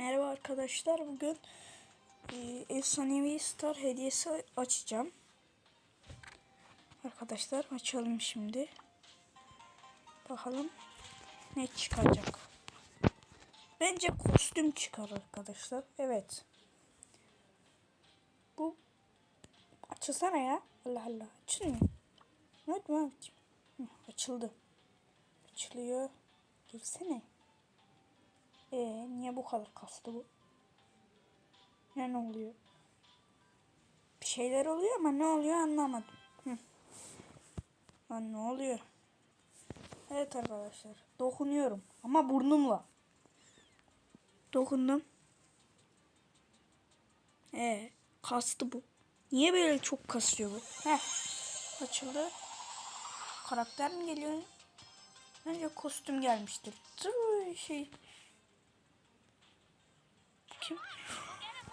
Merhaba arkadaşlar. Bugün e, efsanevi star hediyesi açacağım. Arkadaşlar açalım şimdi. Bakalım ne çıkacak. Bence kostüm çıkar arkadaşlar. Evet. Bu açılsana ya. Allah Allah. Açılmıyor. Hı, Açıldı. Açılıyor. Girsene. Ee, niye bu kadar kastı bu? Ne oluyor? Bir şeyler oluyor ama ne oluyor anlamadım. Hı. Lan ne oluyor? Evet arkadaşlar. Dokunuyorum. Ama burnumla. Dokundum. Ee, kastı bu. Niye böyle çok kasıyor bu? Heh. Açıldı. Karakter mi geliyor? Bence kostüm gelmiştir. Tüh, şey. Kim?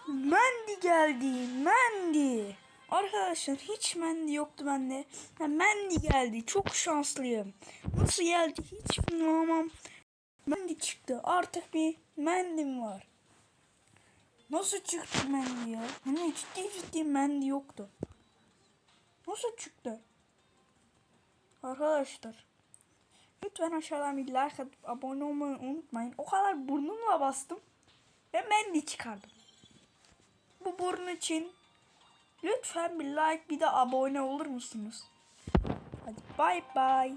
Mandy geldi. Mandy. Arkadaşlar hiç Mandy yoktu bende. Ha, Mandy geldi. Çok şanslıyım. Nasıl geldi hiç bilmem. Mandy çıktı. Artık bir Mandy'm var. Nasıl çıktı Mandy ya? Hani ciddi ciddi Mandy yoktu. Nasıl çıktı? Arkadaşlar. Lütfen aşağıdan bir like atıp abone olmayı unutmayın. O kadar burnumla bastım. Ve Mandy çıkardım. Bu burun için lütfen bir like bir de abone olur musunuz? Hadi bay bay.